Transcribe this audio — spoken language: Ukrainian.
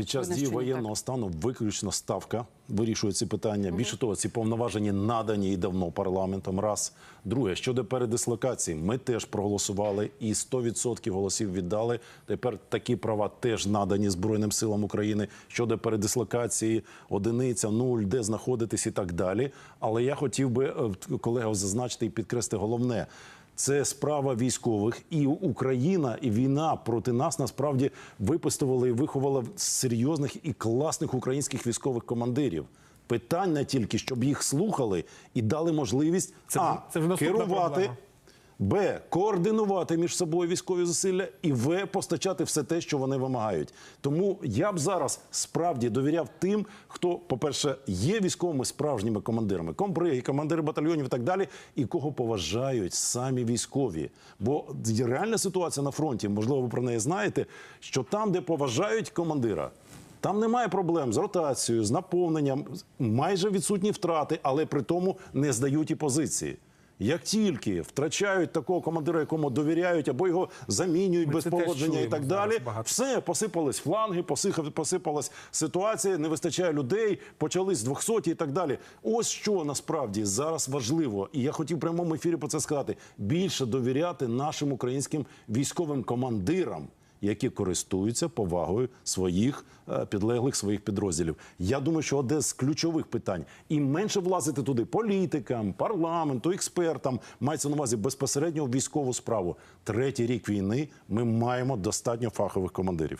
Під час дії воєнного стану виключно ставка вирішує ці питання. Більше того, ці повноваження надані і давно парламентом. Раз друге щодо передислокації, ми теж проголосували і 100% голосів віддали. Тепер такі права теж надані Збройним силам України щодо передислокації, одиниця, нуль, де знаходитись і так далі. Але я хотів би е, колега зазначити і підкреслити головне. Це справа військових, і Україна, і війна проти нас насправді випустувала і виховала серйозних і класних українських військових командирів. Питання тільки, щоб їх слухали і дали можливість Це- а це вже керувати. проблема. Б. Координувати між собою військові зусилля і В. Постачати все те, що вони вимагають. Тому я б зараз справді довіряв тим, хто, по-перше, є військовими справжніми командирами, комбриги, командири батальйонів і так далі, і кого поважають самі військові. Бо реальна ситуація на фронті, можливо, ви про неї знаєте, що там, де поважають командира. Там немає проблем з ротацією, з наповненням, майже відсутні втрати, але при тому не здають і позиції. Як тільки втрачають такого командира, якому довіряють, або його замінюють Ми без це теж і так далі, багато. все посипались фланги, посипалась ситуація, не вистачає людей, почались 200 і так далі. Ось що насправді зараз важливо, і я хотів в прямому ефірі про це сказати: більше довіряти нашим українським військовим командирам. Які користуються повагою своїх е, підлеглих своїх підрозділів. Я думаю, що одне з ключових питань і менше влазити туди політикам, парламенту, експертам мається на увазі безпосередньо військову справу. Третій рік війни ми маємо достатньо фахових командирів.